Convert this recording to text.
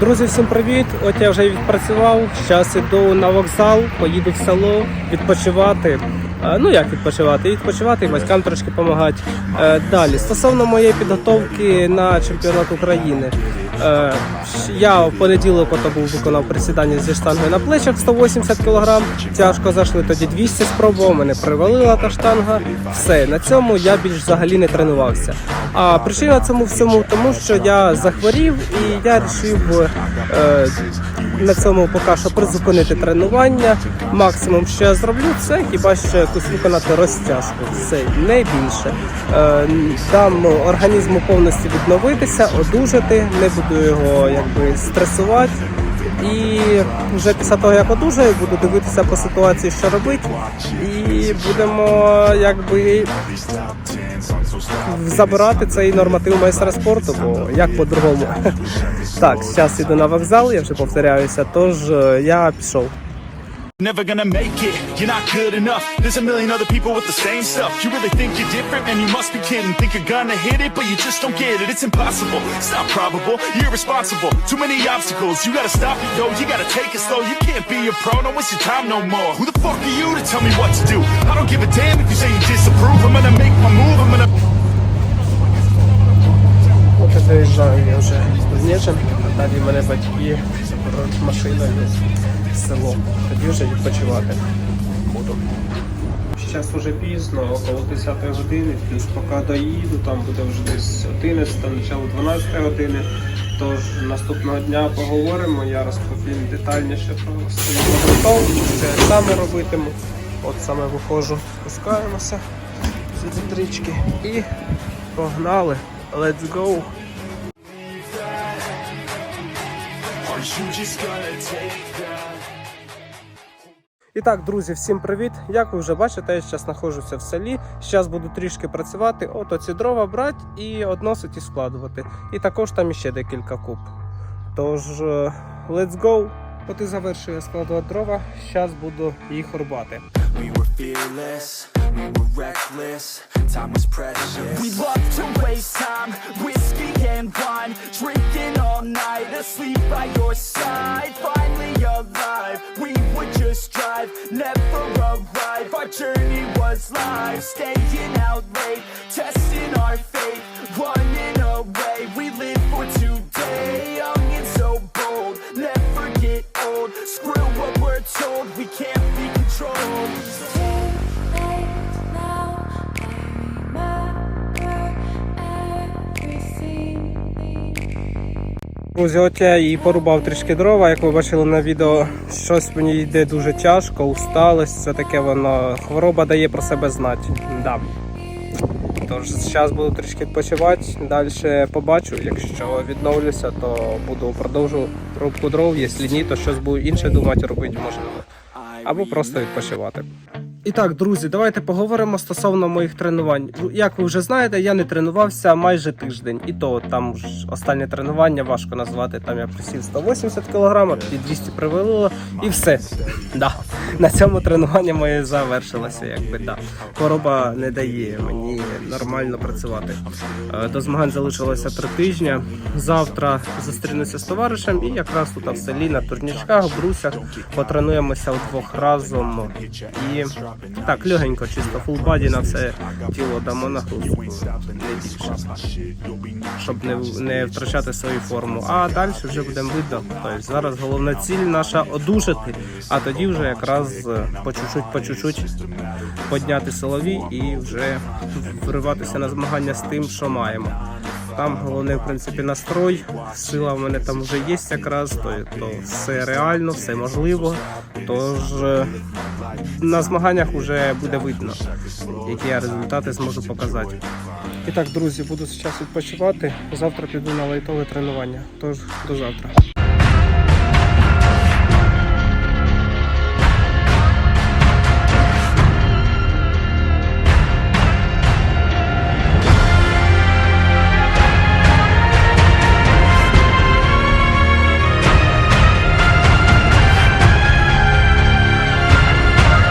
Друзі, всім привіт! От я вже відпрацював. Зараз іду на вокзал, поїду в село відпочивати. Е, Ну як відпочивати? Відпочивати і батькам трошки допомагати. Далі, стосовно моєї підготовки на чемпіонат України. Е, Я в понеділок ото був виконав присідання зі штангою на плечах 180 кг. Тяжко зайшли тоді 200 спробував, мене привалила та штанга. Все, на цьому я більш взагалі не тренувався. А причина цьому всьому тому, що я захворів і я вирішив е, на цьому поки що призупинити тренування. Максимум, що я зроблю, це хіба що якусь виконати розтяжку. Все, не більше. Дам організму повністю відновитися, одужати, не буду його якби стресувати. І вже після того, як одужаю, буду дивитися по ситуації, що робити, і будемо якби забирати цей норматив майстра спорту, бо як по-другому. Так, зараз іду на вокзал, я вже повторяюся, тож е, я пішов. Never gonna make it, you're not good enough There's a million other people with the same stuff You really think you're different, man, you must be kidding Think you're gonna hit it, but you just don't get it It's impossible, it's not probable, you're irresponsible Too many obstacles, you gotta stop it, yo You gotta take it slow, you can't be a pro Don't waste your time no more Who the fuck are you to tell me what to do? I don't give a damn if you say you disapprove I'm gonna make my move, I'm gonna От я вже а далі мене батьки заберуть машиною в село. Тоді вже відпочивати буду. Зараз вже пізно, около 10 години, плюс поки доїду, там буде вже десь 11, начало 12 години. Тож наступного дня поговоримо, я розповім детальніше про свою підготовку, що я саме робитиму. От саме виходжу, спускаємося з електрички і погнали. Let's go! І так, друзі, всім привіт! Як ви вже бачите, я зараз знаходжуся в селі. Зараз буду трішки працювати. От оці дрова брати і односити і складувати. І також там іще декілька куб. Тож, е, let's go! От і завершую я складувати дрова. Зараз буду їх рубати. We were fearless, we were reckless, time was precious. We love to waste time, whiskey and wine, night, asleep by your side. Finally alive, we would just drive, never arrive. Our journey was life, staying Друзі, я і порубав трішки дрова. Як ви бачили на відео, щось мені йде дуже тяжко, усталость, це таке воно. Хвороба дає про себе знати. Да. Тож зараз буду трішки відпочивати. Далі побачу. Якщо відновлюся, то буду продовжу рубку дров. Якщо ні, то щось буду інше думати, робити можливо. Або просто відпочивати. І так, друзі, давайте поговоримо стосовно моїх тренувань. Ну, Як ви вже знаєте, я не тренувався майже тиждень, і то там ж останнє тренування важко назвати. Там я присів 180 кг, тоді 200 привело, і все. Да. На цьому тренування моє завершилося. Якби да. Хвороба не дає мені нормально працювати. Е, До змагань залишилося три тижні. Завтра зустрінуся з товаришем і якраз тут в селі на турнічках, брусях потренуємося вдвох разом. І так, легенько, чисто фулбаді на все тіло дамо. Не більше. Щоб не, не втрачати свою форму. А далі вже будемо видно. Тобто зараз головна ціль наша одужати, а тоді вже якраз е, по чуть-чуть, по чуть-чуть підняти силові і вже вриватися на змагання з тим, що маємо. Там головне, в принципі, настрой. Сила в мене там вже є якраз, то, то все реально, все можливо. Тож е, на змаганнях вже буде видно, які я результати зможу показати. І так, друзі, буду зараз відпочивати. Завтра піду на лайтове тренування. Тож до завтра.